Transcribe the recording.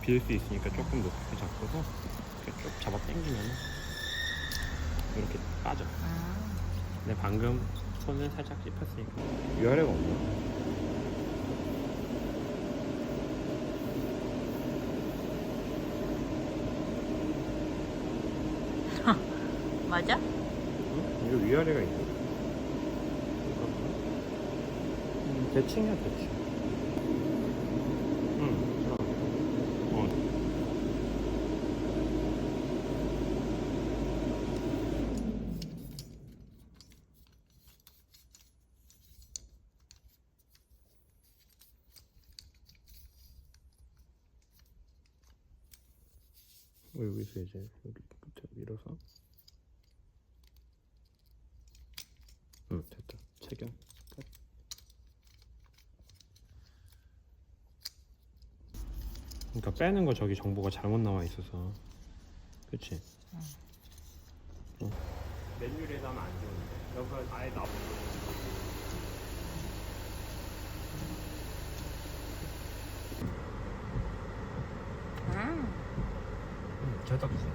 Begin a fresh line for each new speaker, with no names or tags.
빌수 있으니까 조금 높게 잡고서 이렇게 쭉 잡아 당기면 이렇게 빠져.
아,
근데 방금 손을 살짝 찝혔으니까 위아래가 없나?
맞아?
응? 이거 위아래가 있네. 음, 대칭이야 대칭. 응. 그럼. 어. 어, 여기서 이제 여기 끝에 밀어서 응 됐다 체결 끝. 그러니까 빼는 거 저기 정보가 잘못 나와 있어서 그치? 응. 메뉴에다 하면 안 좋은데 여기 아예 나오 응, 됐다